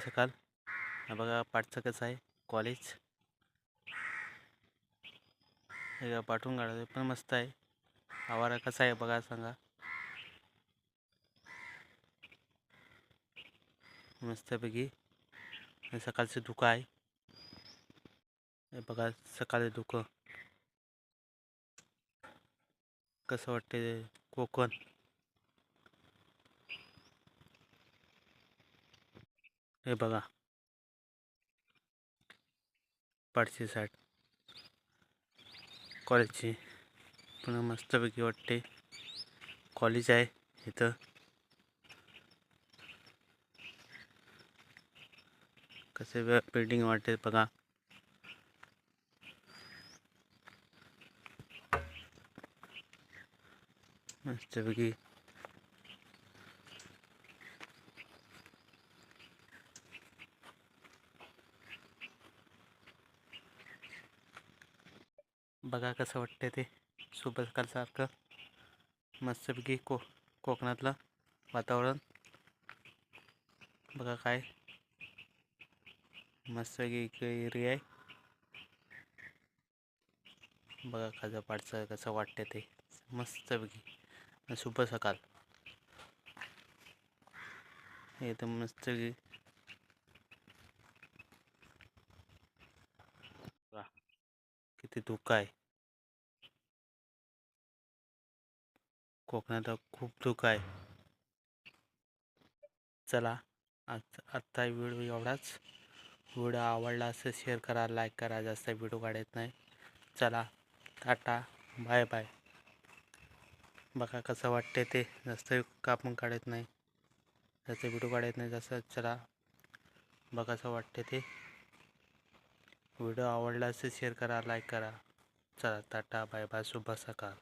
सकाळ. हे बघा पाठचं कसं आहे. कॉलेज हे पाठवून काढायचं पण मस्त आहे. आवारा कसा आहे बघा सांगा. मस्तपैकी. सकाळचं धुकं आहे. हे बघा सकाळचं धुकं. कसं वाटते कोकण? हे बघा. पाठची साईड कॉलेजची पुन्हा मस्तपैकी वाटते. कॉलेज आहे इथं. कसे बिल्डिंग वाटते बघा. मस्तपैकी बघा कसं वाटते ते सुपर सकाळसारखं मस्तपैकी को कोकणातलं वातावरण. बघा काय मस्तपैकी इकडे एरिया आहे. बघा खाजा पाडचं कसं वाटते ते. मस्तपैकी. सुपर सकाळ. एकदम मस्त बघा, किती धुकं आहे. कोकणात खूप दुःख आहे. चला आज आत्ता व्हिडिओ एवढाच. व्हिडिओ आवडला असेल शेअर करा लाईक करा. जास्त व्हिडिओ काढत नाही. चला टाटा. बाय बाय बघा कसं वाटते ते. जास्त कापून काढत नाही. जास्त व्हिडिओ काढत नाही जास्त. चला बघा कसं वाटते ते. व्हिडिओ आवडला असेल शेअर करा लाईक करा. चला टाटा. बाय बाय शुभ सकाळ.